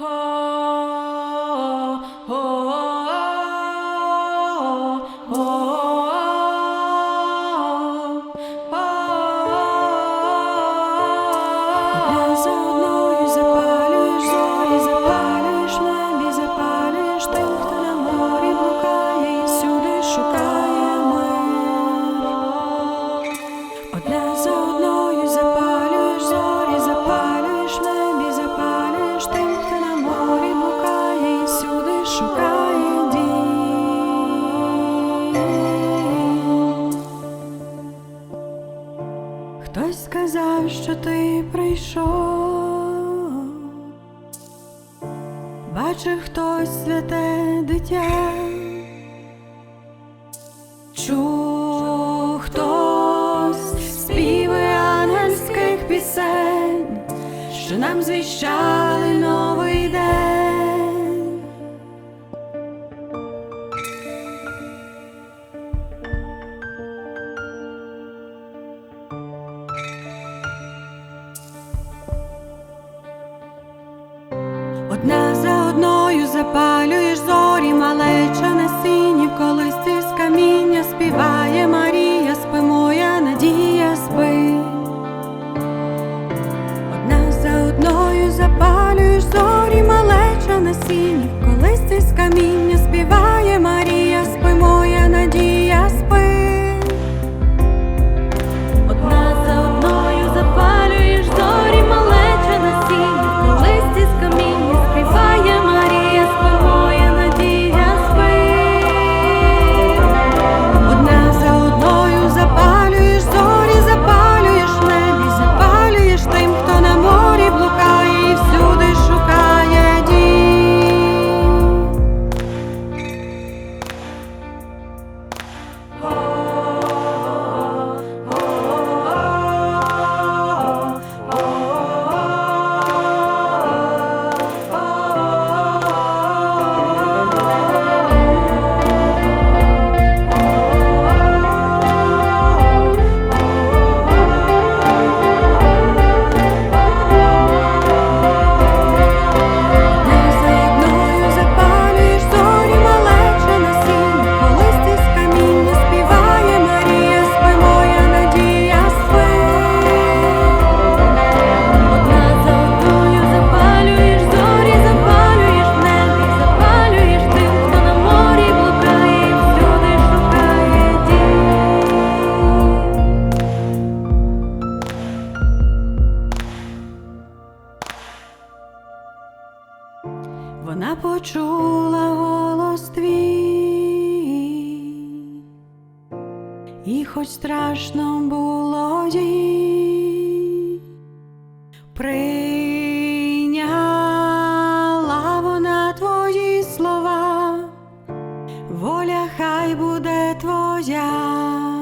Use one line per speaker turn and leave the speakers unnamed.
Oh. Отця, що ти прийшов, бачив хтось святе дитя, чув хтось співи ангельських пісень, що нам звіщали новий день. Одна за одною запалюєш. вона почула голос твій, і хоч страшно було їй, прийняла вона твої слова, воля хай буде твоя.